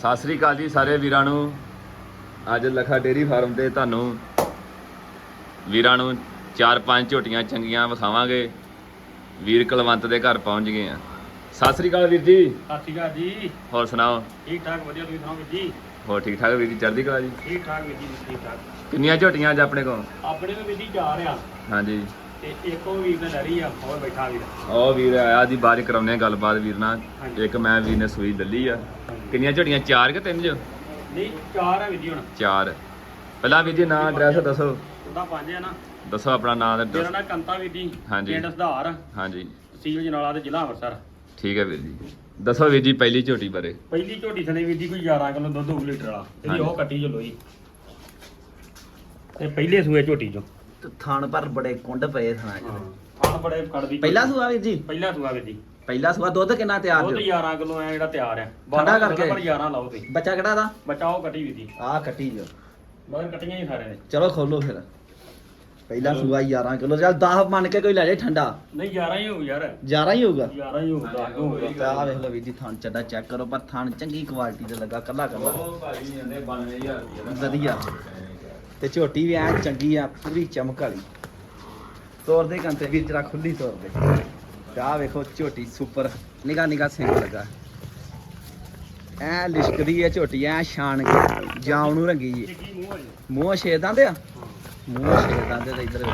ਸਤਿ ਸ੍ਰੀ ਅਕਾਲ ਜੀ ਸਾਰੇ ਵੀਰਾਂ ਨੂੰ। ਅੱਜ ਲਖਾ ਡੇਰੀ ਫਾਰਮ ਤੇ ਤੁਹਾਨੂੰ ਵੀਰਾਂ ਨੂੰ ਚਾਰ ਪੰਜ ਝੋਟੀਆਂ ਚੰਗੀਆਂ ਵਿਖਾਵਾਂਗੇ। ਵੀਰ ਕੁਲਵੰਤ ਦੇ ਘਰ ਪਹੁੰਚ ਗਏ ਆ। ਸਤਿ ਸ੍ਰੀ ਅਕਾਲ ਵੀਰ ਜੀ। ਸਤਿ ਸ਼੍ਰੀ ਅਕਾਲ ਜੀ। ਹੋਰ ਸੁਣਾਓ? ਠੀਕ ਠਾਕ ਵਧੀਆ ਤੁਸੀਂ ਸੁਣਾਓ ਵੀਰ ਜੀ? ਹੋਰ ਠੀਕ ਠਾਕ ਵੀਰ ਜੀ ਚੜ੍ਹਦੀ ਕਲਾ ਜੀ? ਠੀਕ ਠਾਕ ਵੀਰ ਜੀ ਠੀਕ ਠਾਕ? ਕਿੰਨੀਆਂ ਝੋਟੀਆਂ ਅੱਜ ਆਪਣੇ ਕੋਲ? ਆਪਣੇ ਵੀ ਵੀਰ ਜੀ ਜਾ ਰਿਹਾ ਹਾਂਜੀ। ਤੇ ਇੱਕ ਵੀਰ ਨੇ ਲੜੀ ਆ ਹੋਰ ਬੈਠਾ ਵੀਰ। ਉਹ ਵੀਰ ਆਇਆ ਜੀ ਬਾਅਦ ਚ ਕਰਾਉਂਦੇ ਆ ਗੱਲਬਾਤ ਵੀਰ ਨਾਲ। ਇੱਕ ਮੈਂ ਵੀਰ ਨੇ ਸੂਈ ਲੱਲੀ ਆ। ਕਿੰਨੀਆਂ ਝੋਟੀਆਂ ਚਾਰ ਕਿ ਤਿੰਨ ਜੋ? ਨਹੀਂ ਚਾਰ ਆ ਵੀਰ ਜੀ ਹੁਣ। ਚਾਰ। ਪਹਿਲਾਂ ਵੀਰ ਜੀ ਨਾਂ ਐਡਰੈਸ ਦੱਸੋ। ਉਹਦਾ ਪੰਜ ਆ ਨਾ। ਦੱਸੋ ਆਪਣਾ ਨਾਂ ਤੇ ਮੇਰਾ address। ਨਾਂ ਕੰਤਾ ਵੀਰ ਜੀ ਹਾਂਜੀ। ਪਿੰਡ ਸੁਧਾਰ। ਹਾਂਜੀ। ਤਹਿਸੀਲ ਜਨਾਲਾ ਤੇ ਜ਼ਿਲ੍ਹਾ ਅੰਮ੍ਰਿਤਸਰ। ਠੀਕ ਹੈ ਵੀਰ ਜੀ। ਦੱਸੋ ਵੀਰ ਜੀ ਪਹਿਲੀ ਝੋਟੀ ਬਾਰੇ। ਪਹਿਲੀ ਝੋਟੀ ਥਲੇ ਵੀਰ ਜੀ ਕੋਈ 11 ਕਿਲੋ ਦੁੱਧ ਹੋਊ ਲੀਟਰ ਵਾਲਾ। ਇਹਦੀ ਹਾਂਜੀ। ਉਹ ਕੱਟੀ ਚਲੋ ਜੀ ਤੇ ਪਹਿਲੇ ਸੂਏ ਝੋਟੀ ਚੋਂ। ਤੇ ਥਣ ਪਰ ਬੜੇ ਕੁੰਡ ਪਏ ਥਾਂ 'ਚ। ਥਾਣ ਬੜੇ ਕੱਢਦੀ ਪਹਿਲਾ ਸੂਆ ਵੀਰ ਜੀ? ਪਹਿਲਾ ਸੂਆ ਵੀਰ ਜੀ। ਪਹਿਲਾ ਸੂਆ ਦੁੱਧ ਕਿੰਨਾ ਤਿਆਰ ਉਹ ਤੇ ਜੋ 11 ਕਿਲੋ ਐ ਜਿਹੜਾ ਤਿਆਰ ਆ। ਠੰਡਾ 12 ਕਰਕੇ। ਪਰ 11 ਲਾਓ ਤੇ ਬੱਚਾ ਕਿਹੜਾ ਦਾ? ਬੱਚਾ ਉਹ ਕੱਟੀ ਵੀਰ ਜੀ। ਆਹ ਕੱਟੀ ਜੋ। ਮਗਰ ਕੱਟੀਆਂ ਹੀ ਸਾਰੇ ਨੇ। ਚਲੋ ਖੋਲੋ ਫਿਰ। ਪਹਿਲਾ ਸੂਆ 11 ਕਿਲੋ ਚੱਲ 10 ਮੰਨ ਕੇ ਕੋਈ ਲੈ ਜੇ ਠੰਡਾ। ਨਹੀਂ 11 ਹੀ ਹੋਊ ਯਾਰ। 11 ਹੀ ਹੋਊਗਾ? 11 ਹੀ ਹੋਊਗਾ ਤੇ ਆਹ ਵੇਖ ਲਓ ਵੀਰ ਜੀ ਥਣ ਚੱਡਾ ਚੈੱਕ ਕਰੋ ਪਰ ਥਣ ਚੰਗੀ ਕੁਆਲਿਟੀ ਦੇ ਲੱਗਾ ਕੱਲਾ ਕੱਲਾ ਭਾਜੀ ਜਾਂਦੇ 92000 ਵਧੀਆ। ਤੇ ਝੋਟੀ ਵੀ ਐ ਚੰਗੀ ਆ ਪੂਰੀ ਚਮਕ ਵਾਲੀ। ਤੋਰ ਦੇ ਕੰਤੇ ਵੀਰ ਜਰਾ ਖੁੱਲੀ ਤੋਰ ਦੇ। ਤੇ ਆਹ ਵੇਖੋ ਝੋਟੀ ਸੁਪਰ ਨਿਗਾ ਨਿਗਾ ਸਿੰਘ ਲੱਗਾ। ਐ ਲਿਸ਼ਕਦੀ ਐ ਝੋਟੀ ਐ ਸ਼ਾਨ ਕੇ ਜਾਮ ਨੂੰ ਰੰਗੀ ਜੀ। ਮੂੰਹ ਛੇਦਾਂ ਦੇ ਆ? ਮੂੰਹ ਛੇਦਾਂ ਦੇ ਤੇ ਇੱਧਰ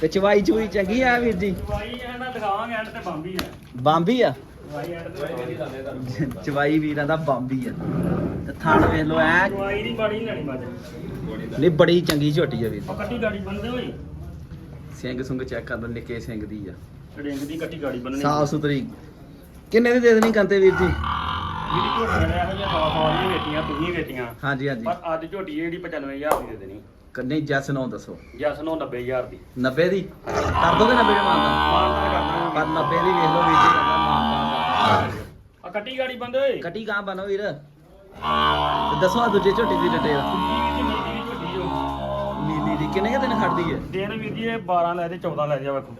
ਤੇ ਚਵਾਈ ਚੂਈ ਚੰਗੀ ਆ ਵੀਰ ਜੀ? ਦਵਾਈ ਇਹ ਨਾ ਦਿਖਾਵਾਂਗੇ ਐਂਡ ਤੇ ਬੰਬੀ ਹੈ ਬੰਬੀ ਆ? ਚਵਾਈ ਵੀਰਾਂ ਦਾ ਬੰਬੀ ਆ। ਤੇ ਥਣ ਵੇਖ ਲੋ ਐ ਦਵਾਈ ਦੀ ਬੜੀ ਲੈਣੀ ਮੱਝ ਨਹੀਂ ਬੜੀ ਚੰਗੀ ਝੋਟੀ ਆ ਵੀਰ। ਕੱਟੀ ਗਾੜੀ ਬੰਦੇ ਹੋਈ ਸਿੰਘ ਸੁੰਗ ਚੈੱਕ ਕਰ ਲਓ ਨਿੱਕੇ ਸਿੰਘ ਦੀ ਆ। ਡਿੰਗ ਦੀ ਕੱਟੀ ਗਾੜੀ ਬੰਨਣੀ। ਸਾਫ਼ ਸੁਥਰੀ। ਕਿੰਨੇ ਦੀ ਦੇ ਦੇਣੀ ਕੰਤੇ ਵੀਰ ਜੀ? ਜਿਹੜੀ ਝੋਟੀ ਨੇ ਇਹੋ ਜਿਹੀਆਂ ਸੌ ਦੀਆਂ ਵੇਚੀਆਂ ਤੁਸੀਂ ਵੇਚੀਆਂ। ਹਾਂਜੀ ਹਾਂਜੀ। ਪਰ ਅੱਜ ਝੋਟੀ ਜਿਹੜੀ 95000 ਦੀ ਦੇ ਦੇਣੀ। ਕੰਨੇ ਜੈਸ ਨੋ ਦੱਸੋ। ਜਸ ਨੂੰ 90000 ਦੀ। 90 ਦੀ? ਕਰ ਦੋਗੇ 90 ਦੇ ਮਾਨਦਾ ਮਾਨਤਾ ਕਰਦਾ ਪਰ 90 ਦੀ ਵੇਖ ਲਓ ਵੀਰ ਜੀ। ਆ ਕੱਟੀ ਗਾੜੀ ਬੰਦੇ ਕੱਟੀ ਬਨੋ ਵੀਰ। ਤੇ ਦੱਸੋ ਆ ਦੂਜੇ ਝੋਟੀ ਦੀ ਡਿਟੇਲ ਨੀਲੀ ਦੀ ਕਿੰਨੇ ਕੁ ਦਿਨ ਖੜਦੀ ਹੈ ਦਿਨ ਵੀਰ ਜੀ ਇਹ 12 ਲੈ ਤੇ 14 ਲੈ ਜਾ ਵੇਖੋ।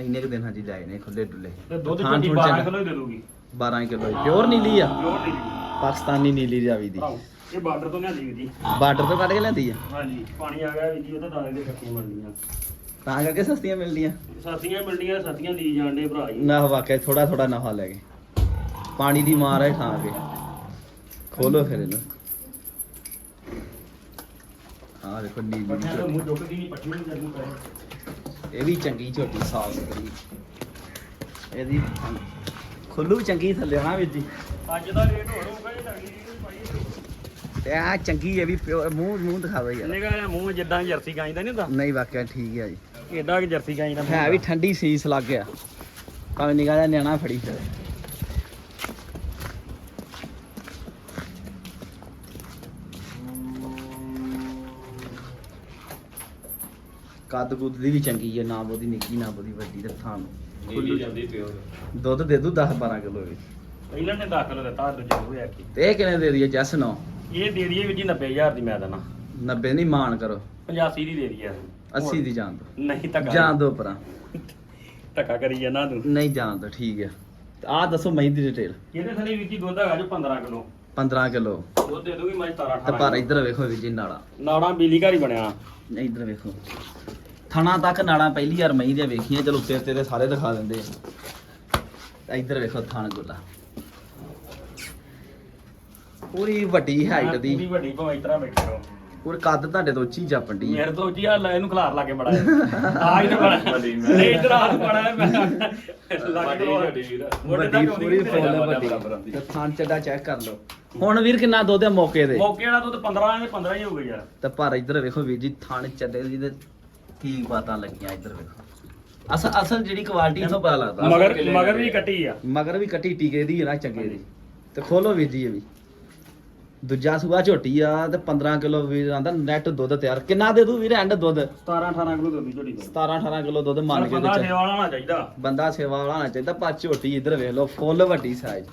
ਇੰਨੇ ਕੁ ਦਿਨ ਹਾਂਜੀ ਲਾਏ ਨੇ ਖੁੱਲੇ ਡੁੱਲੇ ਤੇ ਦੁੱਧ ਥਾਣ ਝੋਟੀ ਥੁਣ 12 ਚੰਗਾ। ਕਿਲੋ ਹੀ ਦੇ ਦੂਗੀ। 12 ਕਿਲੋ ਪਿਓਰ ਨੀਲੀ ਆ? ਪਿਓਰ ਨੀਲੀ ਪਾਕਿਸਤਾਨੀ ਨੀਲੀ ਜਾਵੀ ਦੀ। ਭਰਾਓ, ਇਹ ਬਾਰਡਰ ਤੋਂ ਲਿਆਂਦੀ ਵੀਰ ਜੀ। ਬਾਰਡਰ ਤੋਂ ਕੱਢ ਕੇ ਲੈਂਦੀ ਆ? ਹਾਂਜੀ ਪਾਣੀ ਆ ਗਿਆ ਵੀਰ ਜੀ ਉਹਦਾ ਦਾਣੇ ਦੇ ਕੱਟੀਆਂ ਮਿਲਦੀਆਂ ਤਾਂ ਕਰਕੇ ਸਸਤੀਆਂ ਮਿਲਦੀਆਂ। ਸਸਤੀਆਂ ਮਿਲਦੀਆਂ ਸਸਤੀਆਂ ਦੀ ਜਾਂਦੇ ਭਰਾ ਜੀ। ਨਾ ਵਾਕਿਆ ਥੋੜਾ ਥੋੜਾ ਨਫਾ ਲੈ ਕੇ। ਪਾਣੀ ਦੀ ਮਾਰ ਹੈ ਖਾਂ ਕੇ। ਖੋਲੋ ਫਿਰ ਇਹਨੂੰ। ਆਹ ਦੇਖੋ ਨੀਲੀ ਬੱਚਿਆਂ ਦਾ ਝੋਟੀ। ਮੂੰਹ ਚੁੱਕਦੀ ਨਹੀਂ ਪੱਟੀ ਨਹੀਂ ਕਰਨੀ ਪਏ। ਇਹ ਵੀ ਚੰਗੀ ਝੋਟੀ ਸਾਫ਼ ਸੁਥਰੀ। ਇਹਦੀ ਖੁੱਲੂ ਵੀ ਚੰਗੀ ਥੱਲੇ ਨਾ ਵੀਰ ਜੀ। ਅੱਜ ਦਾ ਰੇਟ ਹੋਰ ਹੋਊਗਾ ਜੇ ਤਗੜੀ ਪਾਈ ਤੇ ਆ ਚੰਗੀ ਇਹ ਵੀ ਪਿਓ- ਮੂੰਹ ਮੂੰਹ ਦਿਖਾਵੇ ਯਾਰ। ਨਿਗਾ ਜਿਹਾ ਮੂੰਹ ਜਿੱਦਾਂ ਜਰਸੀ ਗਾਂ ਦਾ ਨਹੀਂ ਹੁੰਦਾ। ਨਹੀਂ ਵਾਕਿਆ ਠੀਕ ਹੈ ਜੀ। ਏਦਾਂ ਕਿ ਜਰਸੀ ਗਾਂ ਦਾ ਹੈ ਵੀ ਠੰਡੀ ਸੀਸ ਲੱਗ ਗਿਆ। ਭਾਵੇਂ ਨਿਗਾਹ ਜਿਹਾ ਨਿਆਣਾ ਫੜੀ ਕੱਦ ਕੁੱਦ ਦੀ ਵੀ ਚੰਗੀ ਹੈ ਨਾ ਬਹੁਤੀ ਨਿੱਕੀ ਨਾ ਬਹੁਤੀ ਵੱਡੀ ਤੇ ਥਾਂ ਨੀਲੀ ਜਾਂਦੀ ਪਿਓਰ ਦੁੱਧ ਦੇ ਦੂ 10 12 ਕਿਲੋ ਵੀ ਪਹਿਲਾਂ ਨੇ ਦਾਖਲ ਦਿੱਤਾ ਦੂਜੇ ਹੋਇਆ ਕੀ ਤੇ ਇਹ ਕਿੰਨੇ ਦੇ ਦਈਏ ਜੈਸ ਨੋ? ਇਹ ਦੇ ਦਈਏ ਵੀ ਜੀ 90000 ਦੀ ਮੈਂ ਦੇਣਾ। 90 ਨਹੀਂ ਮਾਨ ਕਰੋ। 85 ਦੀ ਦੇ ਦਈਏ 80 ਦੀ ਜਾਣ ਦੋ। ਨਹੀਂ ਧੱਕਾ ਜਾਣ ਦੋ ਪਰਾਂ ਧੱਕਾ ਕਰੀ ਜਾਣਾ ਤੂੰ। ਨਹੀਂ ਜਾਣ ਦੋ ਠੀਕ ਹੈ ਤੇ ਆਹ ਦੱਸੋ ਮਹੀਂ ਦੀ ਡਿਟੇਲ ਇਹਦੇ ਥਲੇ ਵੀ ਜੀ ਦੁੱਧ ਹੈਗਾ ਜੋ 15 ਕਿਲੋ। 15 ਕਿਲੋ। ਦੁੱਧ ਦੇ ਦੂਗੀ ਮੈਂ 17 ਤੇ 18 ਪਰ ਇੱਧਰ ਵੇਖੋ ਵੀ ਜੀ ਨਾਲਾ ਨਾੜਾ ਬੀਲੀ ਘਰ ਹੀ ਬਣਿਆ। ਨਹੀਂ ਇੱਧਰ ਵੇਖੋ। ਥਣਾ ਤੱਕ ਨਾਲਾਂ ਪਹਿਲੀ ਵਾਰ ਮਹੀਂ ਦੀਆਂ ਵੇਖੀਆਂ ਚਲੋ ਉੱਤੇ ਉੱਤੇ ਤੇ ਸਾਰੇ ਦਿਖਾ ਦਿੰਦੇ ਆ। ਇੱਧਰ ਵੇਖੋ ਥਣ ਗੁੱਲਾ। ਪੂਰੀ ਵੱਡੀ ਹਾਈਟ ਦੀ। ਪੂਰੀ ਵੱਡੀ ਭਾਵੇਂ ਇਸ ਤਰ੍ਹਾਂ ਬੈਠੇ ਰਹੋ। ਪੂਰੀ ਕੱਦ ਤੁਹਾਡੇ ਤੋਂ ਉੱਚੀ ਜਾਪਣ ਦੀ ਮੇਰੇ ਤੋਂ ਜੀ ਆ ਲੈ ਇਹਨੂੰ ਖਲਾਰ ਲਾ ਕੇ ਬੜਾ ਆ ਹੀ ਤੇ ਬੜਾ। ਨਹੀਂ ਇਧਰ ਆ ਬੜਾ ਹੈ। ਮੈਂ ਲੱਗ ਵੱਡੀ ਦੋ ਵੱਡੀ ਪੂਰੀ ਫੁੱਲ ਵੱਡੀ ਤੇ ਥਣ ਚੱਡਾ ਚੈੱਕ ਕਰ ਲਓ। ਹੁਣ ਵੀਰ ਕਿੰਨਾ ਦੁੱਧ ਹੈ ਮੌਕੇ ਦੇ? ਮੌਕੇ ਵਾਲਾ ਦੁੱਧ 15 ਹੈ 15 ਹੀ ਹੋ ਗਿਆ ਯਾਰ ਤੇ ਪਰ ਇੱਧਰ ਵੇਖੋ ਵੀਰ ਜੀ ਥਣ ਚੱਡੇ ਦੀ ਤੇ ਕੀ ਬਾਤਾਂ ਲੱਗੀਆਂ ਇੱਧਰ ਵੇਖੋ। ਅਸਲ ਅਸਲ ਜਿਹੜੀ ਕੁਆਲਿਟੀ ਇਥੋਂ ਪਤਾ ਲੱਗਦਾ। ਮਗਰ ਮਗਰ ਵੀ ਕੱਟੀ ਆ। ਮਗਰ ਵੀ ਕੱਟੀ ਟੀਕੇ ਦੀ ਹੈ ਨਾ ਚੰਗੇ ਦੀ। ਤੇ ਖੋਲੋ ਵੀਰ ਜੀ ਇਹ ਵੀ। ਦੂਜਾ ਸੂਆ ਝੋਟੀ ਆ ਤੇ 15 ਕਿਲੋ ਵੀਰ ਆਂਦਾ ਨੈਟ ਦੁੱਧ ਤਿਆਰ। ਕਿੰਨਾ ਦੇ ਦੂ ਵੀਰ ਐਂਡ ਦੁੱਧ? 17 18 ਕਿਲੋ ਦੁੱਧ ਦੋ 17 18 ਕਿਲੋ ਦੁੱਧ ਮੰਨ ਕੇ ਬੰਦਾ ਸੇਵਾ ਵਾਲਾ ਹੋਣਾ ਚਾਹੀਦਾ। ਬੰਦਾ ਸੇਵਾ ਵਾਲਾ ਹੋਣਾ ਚਾਹੀਦਾ ਪਰ ਝੋਟੀ ਇੱਧਰ ਵੇਖ ਲਓ ਫੁੱਲ ਵੱਡੀ ਸਾਈਜ਼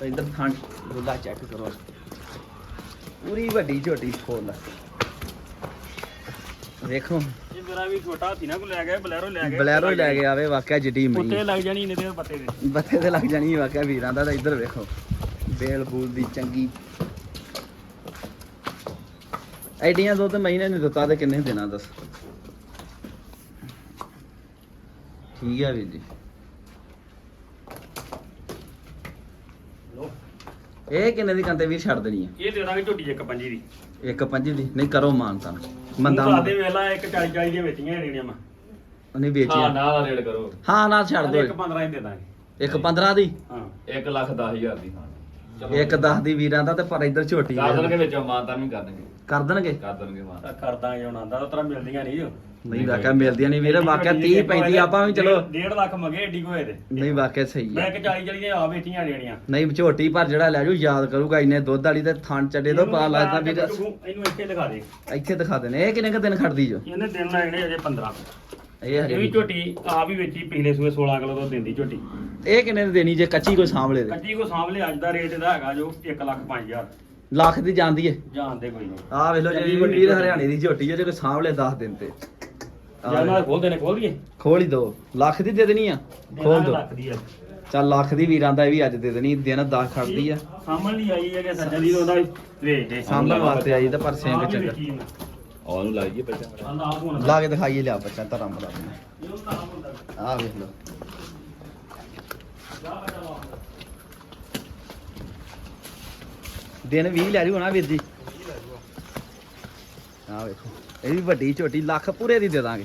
ਤੇ ਇੱਧਰ ਥਾਂ ਦੁੱਧਾ ਚੈੱਕ ਕਰੋ। ਪੂਰੀ ਵੱਡੀ ਝੋਟੀ ਫੁੱਲ। ਵੇਖੋ। ਇਹ ਮੇਰਾ ਵੀ ਛੋਟਾ ਹਾਥੀ ਨਾ ਕੋ ਲੈ ਗਿਆ ਬਲੈਰੋ ਲੈ ਗਿਆ। ਬਲੈਰੋ ਲੈ ਕੇ ਆਵੇ ਵਾਕਿਆ ਜਿੱਡੀ ਮਈ ਉੱਤੇ ਲੱਗ ਜਾਣੀ ਇਹਨੇ ਦੇ ਪੱਤੇ ਦੇ ਬੱਥੇ ਤੇ ਲੱਗ ਜਾਣੀ ਵਾਕਿਆ ਵੀਰਾਂ ਦਾ ਤਾਂ ਇੱਧਰ ਵੇਖੋ। ਬੇਲ ਬੂਲ ਦੀ ਚੰਗੀ। ਐਡੀਆਂ ਦੁੱਧ ਮਹੀਨੇ ਨਹੀਂ ਦਿੱਤਾ ਤੇ ਕਿੰਨੇ ਦੇਣਾ ਦੱਸ। ਠੀਕ ਹੈ ਵੀਰ ਜੀ। ਲੋ ਇਹ ਕਿੰਨੇ ਦੀ ਕੰਤੇ ਵੀਰ ਛੱਡ ਦੇਣੀ ਇਹ ਦੇ ਦਾਂਗੇ ਝੋਟੀ ਇੱਕ ਪੰਜੀ ਦੀ। ਹੈ ਇੱਕ ਪੰਜ ਦੀ? ਨਹੀਂ ਕਰੋ ਮਾਨਤਾ ਮੰਦਾ ਮੰਦਾ ਦੇ ਵੇਲਾ ਇੱਕ 40 40 ਦੀਆਂ ਵੇਚੀਆਂ ਜਿਹੜੀਆਂ ਮੈਂ। ਉਹਨੇ ਹਾਂ ਵੇਚਿਆ ਨਾ ਦਾ ਰੇਡ ਕਰੋ। ਹਾਂ ਨਾ ਛੱਡ ਇੱਕ ਦੋ। 15 ਹੀ ਦੇ ਦਾਂਗੇ। ਇੱਕ 15 ਦੀ? ਹਾਂ। 1 ਲੱਖ 10000 ਦੀ ਹਾਂ। ਇੱਕ 10 ਦੀ ਵੀਰਾਂ ਦਾ ਤੇ ਪਰ ਇੱਧਰ ਝੋਟੀ ਕਰ ਹੈ। ਦੇਣਗੇ ਵਿੱਚੋਂ ਮਾਨਤਾ ਵੀ ਕਰ ਦੇਣਗੇ। ਕਰ ਦੇਣਗੇ? ਕਰ ਦੇਣਗੇ ਮਾਨ ਤਾਂ ਕਰ ਆਂਦਾ ਉਤਰਾ ਮਿਲਦੀਆਂ ਨਹੀਂ ਜੋ ਨਹੀਂ ਵਾਕਿਆ ਮਿਲਦੀਆਂ ਨਹੀਂ ਵੀਰੇ ਵਾਕਿਆ 30 35 ਆਪਾਂ ਵੀ ਚਲੋ। 1.5 ਲੱਖ ਮੰਗੇ ਏਡੀ ਕੋਏ ਦੇ ਨਹੀਂ ਵਾਕਿਆ ਸਹੀ ਮੈਂ ਹੈ ਕਿ 40 40 ਦੀਆਂ ਆ ਵੇਚੀਆਂ ਜਿਹੜੀਆਂ। ਨਹੀਂ ਝੋਟੀ ਪਰ ਜਿਹੜਾ ਲੈ ਜੂ ਯਾਦ ਕਰੂਗਾ ਇੰਨੇ ਦੁੱਧ ਵਾਲੀ ਤੇ ਥਣ ਚੱਡੇ ਤੋਂ ਪਤਾ ਲੱਗਦਾ ਇਹਨੂੰ ਇੱਥੇ ਦਿਖਾ ਦੇ। ਇੱਥੇ ਦਿਖਾ ਦੇਣੇ ਇਹ ਕਿੰਨੇ ਕ ਦਿਨ ਖੜਦੀ ਜੋ? ਇਹਨੇ ਦਿਨ ਲੱਗਣੇ ਅਜੇ 15 ਇਹ ਇਹ ਵੀ ਹਜੇ ਝੋਟੀ ਆ ਵੀ ਵੇਚੀ ਪਿਛਲੇ ਸੂਏ 16 ਕਿਲੋ ਤੋਂ ਦਿੰਦੀ ਝੋਟੀ। ਇਹ ਕਿੰਨੇ ਦੀ ਦੇਣੀ ਜੇ ਕੱਚੀ ਕੋਈ ਸਾਂਭਲੇ ਦੇ ਕੱਚੀ ਕੋ ਸਾਂਭ ਲਿਆ ਅੱਜ ਦਾ ਰੇਟ ਇਹਦਾ ਹੈਗਾ ਜੋ 1 ਲੱਖ 5000 ਲੱਖ ਦੀ ਜਾਂਦੀ ਏ? ਜਾਣਦੇ ਕੋਈ ਨਹੀਂ। ਆਹ ਵੇਖ ਲਓ ਜਿਹੜੀ ਚੰਗੀ ਵੱਡੀ ਵੀਰ। ਹਰਿਆਣੇ ਦੀ ਝੋਟੀ ਹੈ ਜੇ ਕੋਈ ਸਾਂਭਲੇ 10 ਦਿਨ ਤੇ। ਜਾਂ ਨਾਲ ਖੋਲ ਦੇਣੇ ਖੋਲ ਦਈਏ। ਖੋਲ ਹੀ ਦੋ। ਲੱਖ ਦੀ ਦੇ ਦੇਣੀ ਆ? ਖੋਲ ਦੋ। ਲੱਖ ਦੀ ਆ। ਚੱਲ ਲੱਖ ਦੀ ਵੀਰਾਂ ਦਾ ਇਹ ਵੀ ਅੱਜ ਦੇ ਦੇਣੀ ਦਿਨ 10 ਖੜਦੀ ਆ। ਸਾਂਭਣ ਲਈ ਆਈ ਹੈ ਕਿ ਸੱਜਣ ਦੀ ਉਹਦਾ ਵੀ ਵੇਚ ਦੇ ਸਾਂਭਣ ਵਾਸਤੇ ਆਈ ਤਾਂ ਪਰ ਸਿੰਘ ਚੰਗਾ ਉਹਨੂੰ ਲਾਈਏ ਹੁਣ। ਲਾ ਕੇ ਦਿਖਾਈਏ ਲਿਆ ਬੱਚਾ ਧਰਮ ਦਾ ਆਹ ਵੇਖ ਵਾ ਦਿਨ 20 ਲੈ ਜੂ ਨਾ ਵੀਰ ਜੀ। ਆਹ ਵੇਖੋ ਇਹ ਵੀ ਵੱਡੀ ਝੋਟੀ ਲੱਖ ਪੂਰੇ ਦੀ ਦੇ ਦਾਂਗੇ।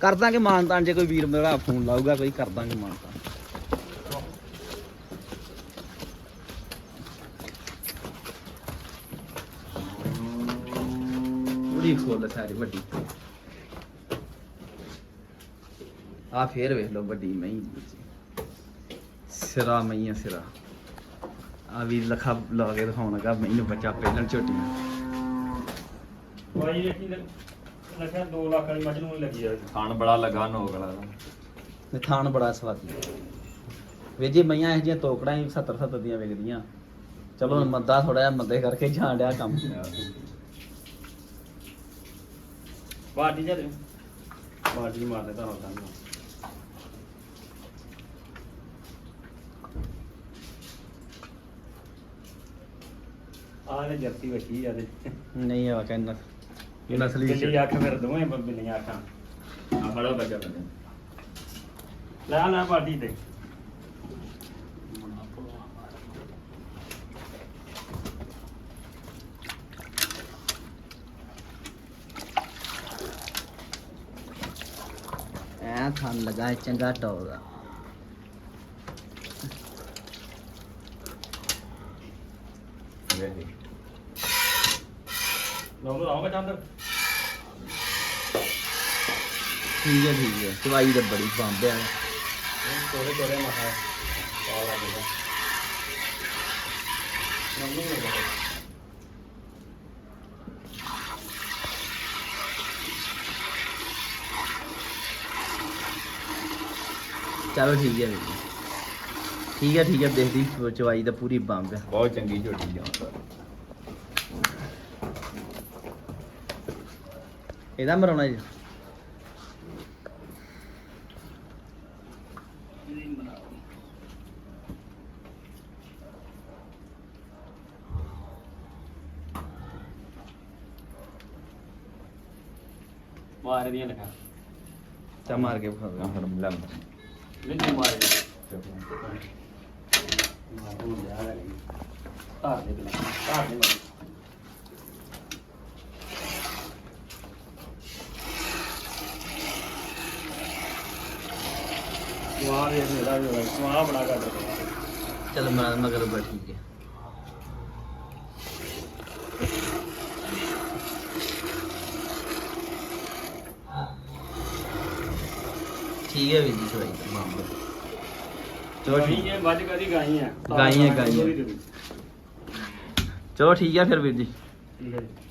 ਕਰ ਦਾਂਗੇ ਮਾਨਤਾਨ ਜੇ ਕੋਈ ਵੀਰ ਮੇਰਾ ਫੋਨ ਲਾਊਗਾ ਕੋਈ ਕਰ ਦਾਂਗੇ ਮਾਨਤਾਨ। ਖੋਲ ਸਾਰੀ ਵੱਡੀ। ਆ ਫੇਰ ਵੇਖ ਲਓ ਵੱਡੀ ਮਹੀਂ ਸਿਰਾ ਮਈਆਂ ਸਿਰਾ। ਆ ਵੀ ਲਖਾ ਲਾ ਕੇ ਦਿਖਾਉਣ ਲੱਗਾ ਮੈਨੂੰ ਬੱਚਾ ਪਹਿਲਣ ਝੋਟੀ ਵਾਈ ਦੇਖੀ ਲੱਖਾਂ 2 ਲੱਖ ਵਾਲੀ ਮੱਝ ਨੂੰ ਲੱਗੀ ਆ। ਖਾਣ ਬੜਾ ਲੱਗਾ ਨੋਕ ਵਾਲਾ ਤੇ ਥਾਣ ਬੜਾ ਸਵਾਦੀ ਵੇ ਜੀ ਮਈਆਂ ਇਹ ਜਿਹੀਆਂ ਤੋਕੜਾਂ ਹੀ 70 70 ਦੀਆਂ ਵਿਕਦੀਆਂ ਚਲੋ ਮੰਦਾ ਥੋੜਾ ਜਿਹਾ ਮੰਦੇ ਕਰਕੇ ਜਾਣ ਡਿਆ ਕੰਮ। ਬਾਟੀ ਜਾ ਦੇ ਬਾਟੀ ਮਾਰਦੇ ਤਾਂ ਹੁੰਦਾ ਨਹੀਂ ਆ ਨੇ ਜਰਤੀ ਵੱਜੀ ਆ ਦੇ ਨਹੀਂ ਆ ਕਹਿੰਦਾ ਨਸਲੀ ਬਿੱਲੀ ਅੱਖ ਫਿਰ ਦੋਵੇਂ ਬਿੱਲੀਆਂ ਅੱਖਾਂ। ਆ ਫੜੋ ਬੰਦੇ ਲੈ ਲੈ ਬਾਟੀ ਤੇ। ਐ ਥਾਂ ਲਗਾ ਚੰਗਾ ਟੋਗਾ ਲਓ ਲਓ ਆਉਂਗਾ ਚੰਦ ਠੀਕ ਹੈ ਠੀਕ ਹੈ। ਚਵਾਈ ਤੇ ਬੜੀ ਬੰਬਿਆ ਕੋਲੇ ਕੋਲੇ ਮਹਾ ਪਾ ਲਾ ਦੇ ਮੰਮੀ ਨੇ ਬਤਾ ਚਲੋ ਠੀਕ ਹੈ ਵੀਰ ਜੀ। ਠੀਕ ਹੈ ਠੀਕ ਹੈ ਦੇਖਦੀ ਚਵਾਈ ਤਾਂ ਪੂਰੀ ਬੰਬ ਹੈ। ਬਹੁਤ ਚੰਗੀ ਝੋਟੀ ਜਾਂਦਾ ਇਹਦਾ ਮਰਾਉਣਾ ਜੀ। ਮਾਰ ਦੀਆਂ ਲਗਾ ਚਾ ਮਾਰ ਕੇ ਵਿਖਾ ਆ ਦਿਓ। ਫੜ ਨਹੀਂ ਮਾਰ। ਮਾਰ ਨੂੰ ਜਾ ਲੈ ਧਾਰ ਦੇ ਬਿਨਾ ਧਾਰ ਦੇ ਮਾਰ ਵਾਹ ਇਹ ਮੇਰਾ ਵੀ ਵਾਹ ਬੜਾ ਕਰ ਦਿੱਤਾ ਚਲ ਮੈਂ ਮਗਰ ਬਾ ਠੀਕ ਠੀਕ ਹੈ ਵੀਰ ਜੀ ਚਵਾਈ ਤਾਂ ਬੰਬ ਚਲੋ ਠੀਕ। ਇਹ ਵੱਜ ਕਦੀ ਗਾਈ ਆ ਗਾਈ ਹੈ, ਗਾਈ ਹੈ। ਚਲੋ ਠੀਕ ਹੈ ਫਿਰ ਵੀਰ ਜੀ। ਠੀਕ ਹੈ ਜੀ।